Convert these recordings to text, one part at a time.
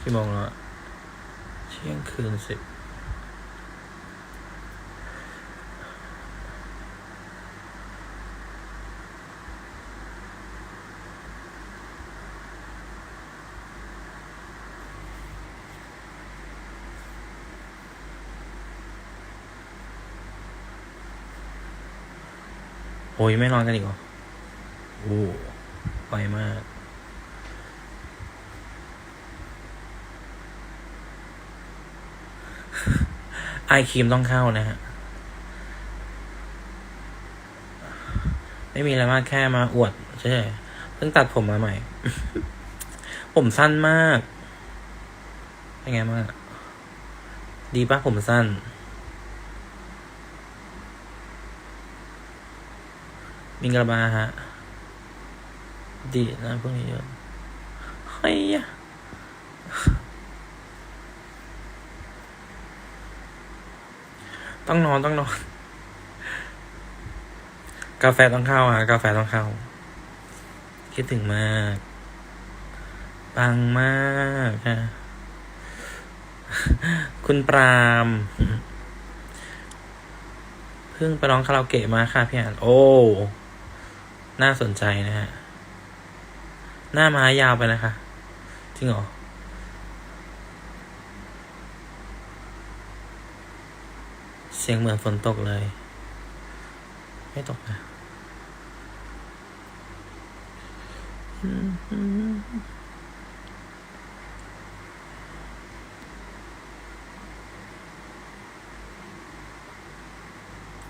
กี่โมงแล้วเที่ยงคืนสิบโอ้ยไม่นอนกันอีกเหรอโอ้ไวมาก ไอครีมต้องเข้านะฮะ ไม่มีอะไรมากแค่มาอวดใช่เพิ่งตัดผมมาใหม่ ผมสั้นมาก เป็นไงมาก ดีปะผมสั้น มิงกระบาฮะ ดีนะพวกนี้เยอะเฮ้ยอะ ต้องนอนต้องนอน กาแฟต้องเข้าฮะกาแฟต้องเข้า คิดถึงมาก ปังมากฮะคุณปรามเพิ่งไปร้องคาราโอเกะมาค่ะพี่อ่านโอ้ น่าสนใจนะฮะ หน้าม้ายาวไปนะคะ จริงเหรอ เสียงเหมือนฝนตกเลย ไม่ตกนะ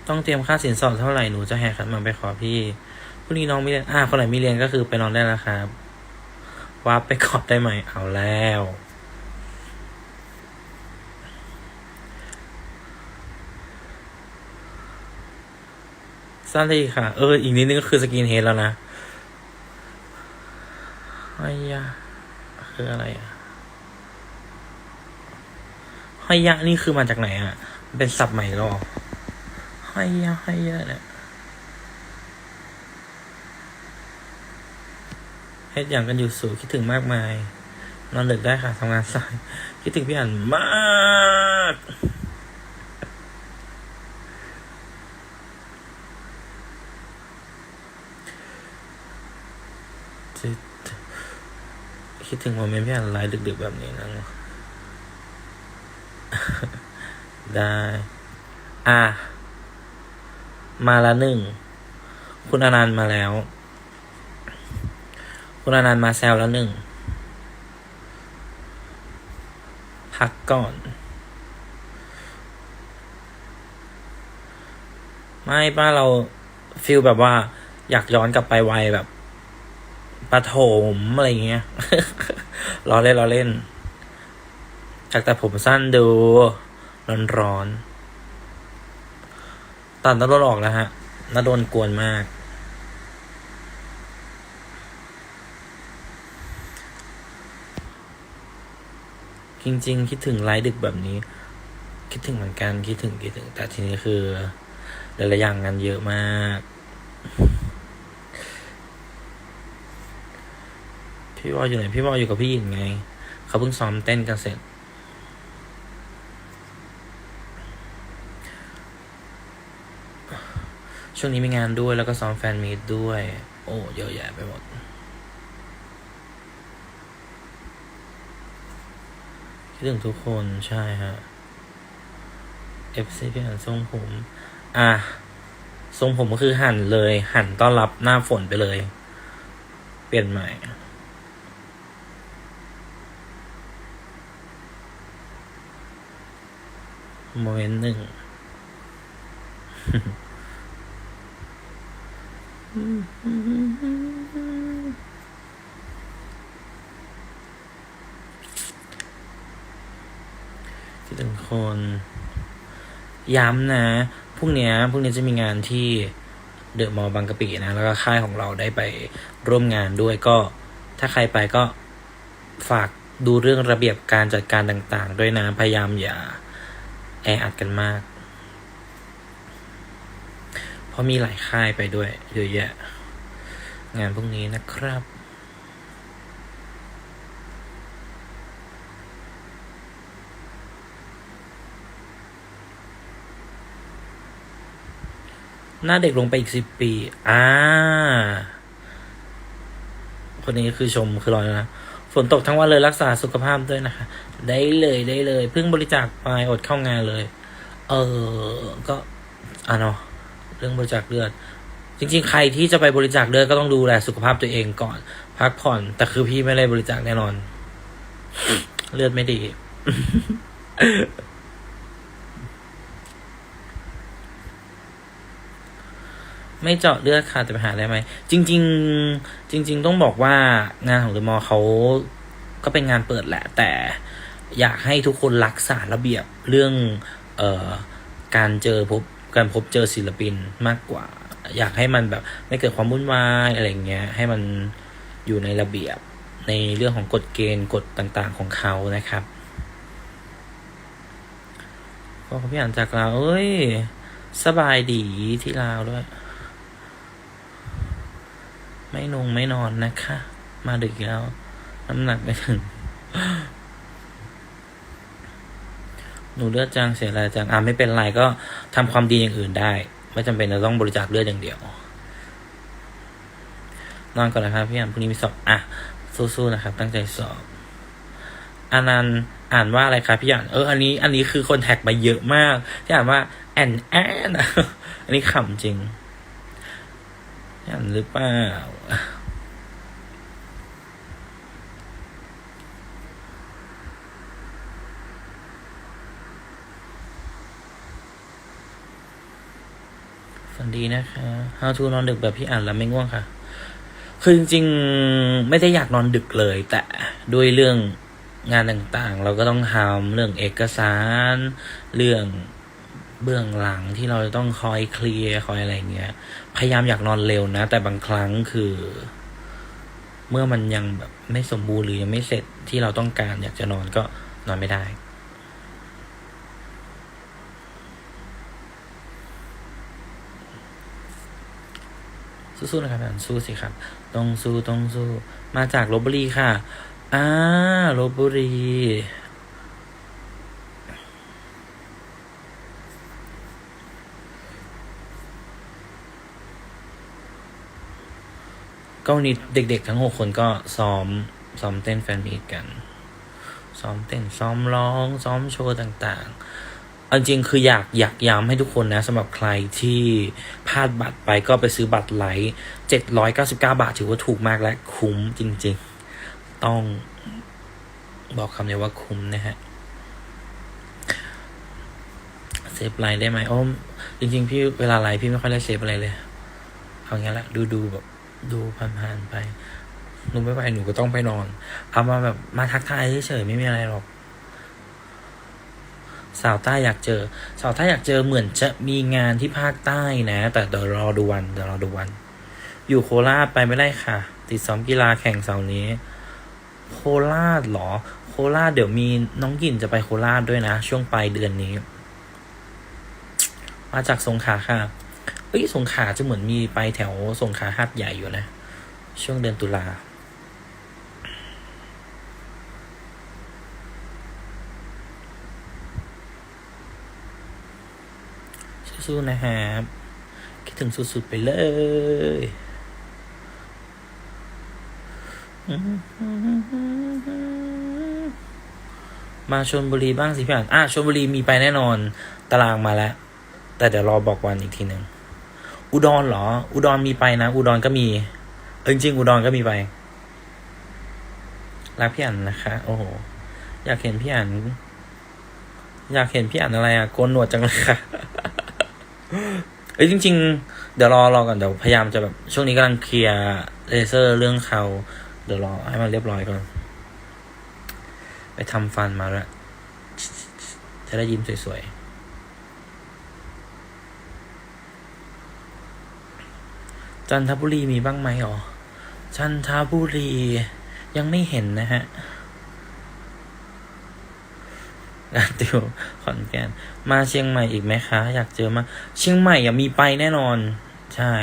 ต้องเตรียมค่าสินสอดเท่าไหร่หนูจะแหกขันมาไปขอพี่พรุ่งนี้น้องไม่เรียนอ่าคนไหนไม่เรียนก็คือไปนอนได้แล้วครับวาไปกอดได้ไหมเอาแล้ว สั้นเลยค่ะ เออ อีกนิดนึงก็คือสกินเฮดแล้วนะไอ้ยะคืออะไรอะไฮยะนี่คือมาจากไหนอะเป็นศัพท์ใหม่หรอไฮยะไฮยะเนี่ยเฮ็ดอย่างกันอยู่สู่คิดถึงมากมาย นอนดึกได้ค่ะทำงานสาย คิดถึงพี่อันมาก คิดถึงโมเมนต์พี่อันไลฟ์ดึกๆแบบนี้นะ ได้ อะ มาละหนึ่ง คุณอนันต์มาแล้ว คุณอนันต์มาแซวแล้วหนึ่ง พักก่อน ไม่ป้าเราฟิลแบบว่าอยากย้อนกลับไปวัยแบบ ประถมอะไรเงี้ยล้อเล่นล้อเล่นจากแต่ผมสั้นดู ร้อนร้อนๆตัดน้ารถออกแล้วฮะน้าโดนกวนมาก จริง ๆ คิดถึงไลฟ์ดึกแบบนี้ คิดถึงเหมือนกันคิดถึงคิดถึง แต่ทีนี้คือหลายๆอย่างงานเยอะมาก พี่วออยู่ไหนพี่วออยู่กับพี่หญิงไง เขาเพิ่งซ้อมเต้นกันเสร็จ ช่วงนี้มีงานด้วยแล้วก็ซ้อมแฟนมีตด้วย โอ้เยอะแยะไปหมดคิดถึงทุกคนใช่ฮะ FC พี่หันทรงผม อะทรงผมก็คือหั่นเลย หั่นต้อนรับหน้าฝนไปเลย เปลี่ยนใหม่ โมเมนต์หนึ่งคิดถึงคน ย้ำนะพรุ่งนี้พรุ่งนี้จะมีงานที่เดอะมอลล์บางกะปินะ แล้วก็ค่ายของเราได้ไปร่วมงานด้วยก็ ถ้าใครไปก็ฝากดูเรื่องระเบียบการจัดการต่าง ๆ ด้วยนะ พยายามอย่า แออัดกันมาก เพราะมีหลายค่ายไปด้วยเยอะแยะ งานพวกนี้นะครับหน้าเด็กลงไปอีกสิบปี อ่า คนนี้คือชมคือรอยนะ ฝนตกทั้งวันเลยรักษาสุขภาพด้วยนะคะ ได้เลยได้เลยเพิ่งบริจาคไปอดเข้างานเลย เออก็อะเนาะเรื่องบริจาคเลือด จริง ๆ ใครที่จะไปบริจาคเลือดก็ต้องดูแลสุขภาพตัวเองก่อน พักผ่อน แต่คือพี่ไม่ได้บริจาคแน่นอน เลือดไม่ดี ไม่เจาะเลือดค่ะแต่ไปหาได้ไหมจริง ๆ จริง ๆ ต้องบอกว่างานของเดอะมอลเขาก็เป็นงานเปิดแหละ แต่อยากให้ทุกคนรักษาระเบียบเรื่องเอ่อการเจอพบการพบเจอศิลปินมากกว่า อยากให้มันแบบไม่เกิดความวุ่นวายอะไรเงี้ย ให้มันอยู่ในระเบียบในเรื่องของกฎเกณฑ์กฎต่างๆของเขานะครับก็พี่อ่านจากลาวเอ้ย สบายดีที่ลาวด้วย ไม่นงไม่นอนนะคะ มาดึกแล้ว น้ำหนักไม่ถึง หนูเลือดจางเสียอะไรจังอ่าไม่เป็นไรก็ทำความดีอย่างอื่นได้ ไม่จำเป็นจะต้องบริจาคเลือดอย่างเดียวนอนก่อนนะครับพี่อ่านพรุ่งนี้มีสอบอะสู้ๆนะครับ ตั้งใจสอบอานันต์อ่านว่าอะไรครับพี่อ่านเอออันนี้ อันนี้คือคนแท็กมาเยอะมากที่อ่านว่าแอนแอนอันนี้ขำจริง พี่นหรือเปล่าฝันดีนะคะ How to นอนดึกแบบพี่อ่านแล้วไม่ง่วงค่ะ คือจริงๆ ไม่ได้อยากนอนดึกเลย แต่ด้วยเรื่องงานต่างๆ เราก็ต้องทำเรื่องเอกสาร เรื่อง เบื้องหลังที่เราต้องคอยเคลียร์คอยอะไรเงี้ย พยายามอยากนอนเร็วนะ แต่บางครั้งคือ เมื่อมันยังแบบไม่สมบูรณ์หรือยังไม่เสร็จที่เราต้องการอยากจะนอนก็นอนไม่ได้สู้ๆนะครับอ่านสู้สิครับ ต้องสู้ต้องสู้ มาจากลบบุรีค่ะ อ่าลบบุรี ก็วันนี้เด็กๆ ทั้งหกคนก็ซ้อมซ้อมเต้นแฟนมีตกัน ซ้อมเต้นซ้อมร้อง ซ้อมโชว์ต่างๆเอาจริงคืออยากอยากย้ำให้ทุกคนนะสำหรับใครที่พลาดบัตรไปก็ไปซื้อบัตรไลท์เจ็ดร้อยเก้าสิบเก้าบาทถือว่าถูกมากและคุ้มจริง ๆ ต้องบอกคำเดียวว่าคุ้มนะฮะเซฟไลน์ได้ไหมอ้มจริง ๆ พี่เวลาไลน์พี่ไม่ค่อยได้เซฟอะไรเลยเอางี้แหละดูดูแบบ ดูผ่านๆไป หนูไม่ไปหนูก็ต้องไปนอน เอามาแบบมาทักทายเฉยๆไม่มีอะไรหรอก สาวใต้อยากเจอ สาวใต้อยากเจอเหมือนจะมีงานที่ภาคใต้นะ แต่เดี๋ยวรอดูวันเดี๋ยวรอดูวัน อยู่โคราชไปไม่ได้ค่ะ ติดซ้อมกีฬาแข่งเสาร์นี้ โคราชหรอ โคราชเดี๋ยวมีน้องหยินจะไปโคราชด้วยนะ ช่วงปลายเดือนนี้ มาจากสงขลาค่ะ เอ้ยสงขาจะเหมือนมีไปแถวสงขาหัดใหญ่อยู่นะ ช่วงเดือนตุลาสู้ๆนะครับคิดถึงสุดๆไปเลยมาชนบุรีบ้างสิพี่อ่านอะชนบุรีมีไปแน่นอน ตารางมาแล้ว แต่เดี๋ยวรอบอกวันอีกทีหนึ่ง อุดรเหรอ อุดรมีไปนะ อุดรก็มี เออจริงอุดรก็มีไปรักพี่อันนะคะ โอ้โห อยากเห็นพี่อัน อยากเห็นพี่อันอะไรอะโกนหนวดจังเลยค่ะ เอ้ยจริง ๆ เดี๋ยวรอรอก่อนเดี๋ยวพยายามจะแบบช่วงนี้กำลังเคลียร์เลเซอร์เรื่องเขาเดี๋ยวรอให้มันเรียบร้อยก่อน ไปทำฟันมาแล้ว จะได้ยิ้มสวยๆ จันทบุรีมีบ้างไหมอ๋อจันทบุรียังไม่เห็นนะฮะงานติวขอนแก่นมาเชียงใหม่อีกไหมคะ อยากเจอมา เชียงใหม่อย่ามีไปแน่นอน ใช่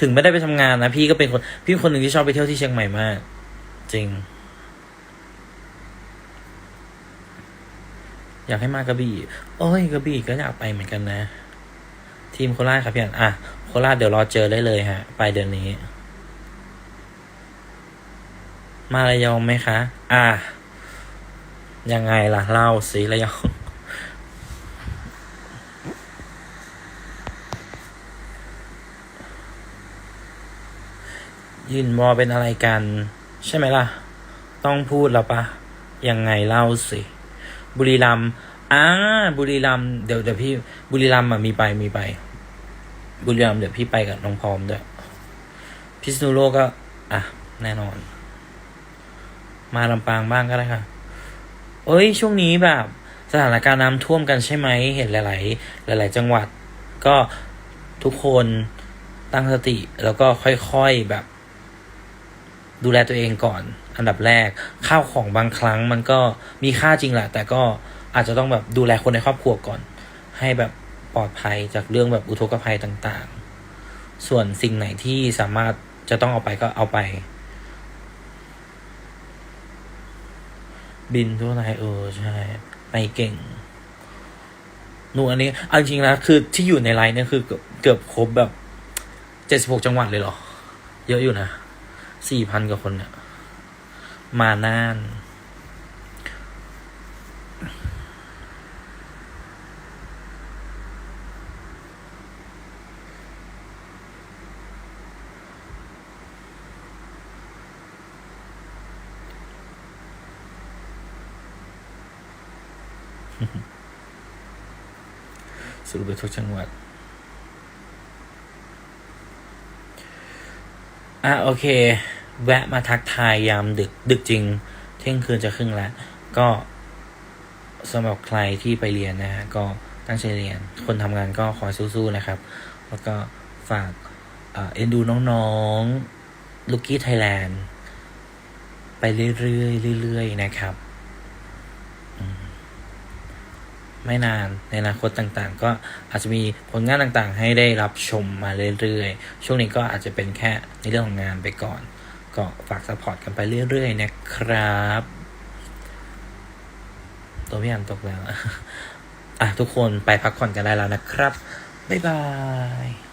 ถึงไม่ได้ไปทำงานนะพี่ก็เป็นคน พี่คนหนึ่งที่ชอบไปเที่ยวที่เชียงใหม่มาก จริง อยากให้มากระบี่โอ้ยกระบี่ก็อยากไปเหมือนกันนะ ทีมโคราชครับพี่อันอะ โคราชเดี๋ยวรอเจอได้เลยฮะ ไปเดือนนี้ มาระยองไหมคะ อะยังไงล่ะ เล่าสิระยอง ยืนมอเป็นอะไรกัน ใช่ไหมล่ะ ต้องพูดแล้วปะ ยังไงเล่าสิ บุรีรัมอ่าบุรีรัมเดี๋ยวเดี๋ยวพี่ บุรีรัมอะมีไปมีไป บุรีรัมย์เดี๋ยวพี่ไปกับน้องพร้อมด้วยพิษณุโลกก็ อะ แน่นอน มาลำปางบ้างก็ได้ค่ะ เอ้ย ช่วงนี้แบบ สถานการณ์น้ำท่วมกันใช่ไหม เห็นหลาย ๆ หลาย ๆ จังหวัด ก็ทุกคนตั้งสติแล้วก็ค่อยๆแบบ ดูแลตัวเองก่อน อันดับแรก ข้าวของบางครั้งมันก็มีค่าจริงแหละแต่ก็อาจจะต้องแบบดูแลคนในครอบครัวก่อน ให้แบบ ปลอดภัยจากเรื่องแบบอุทกภัยต่างๆ ส่วนสิ่งไหนที่สามารถจะต้องเอาไปก็เอาไป บินทั่วไทยเออใช่ไปเก่งหนูอันนี้เอาจริงนะคือที่อยู่ในไลน์เนี่ยคือเกือบเกือบครบแบบเจ็ดสิบหกจังหวัดเลยเหรอ เยอะอยู่นะสี่พันกว่าคนเนี่ยมาน่าน สรุปไปทุกจังหวัด อะโอเค แวะมาทักทายยามดึก ดึกจริง เที่ยงคืนจะครึ่งแล้วก็สำหรับใครที่ไปเรียนนะฮะ ก็ตั้งใจเรียน คนทำงานก็ขอสู้ๆนะครับ แล้วก็ฝากเอ็นดูน้องๆลูกี้ไทยแลนด์ไปเรื่อยๆเรื่อยๆนะครับ ไม่นานในอนาคตต่างๆ ก็อาจจะมีผลงานต่างๆ ให้ได้รับชมมาเรื่อยๆ ช่วงนี้ก็อาจจะเป็นแค่ในเรื่องของงานไปก่อน ก็ฝากสปอร์ตกันไปเรื่อยๆ นะครับ ตัวพี่อันตกแล้ว อะ ทุกคนไปพักผ่อนกันได้แล้วนะครับ บ๊ายบาย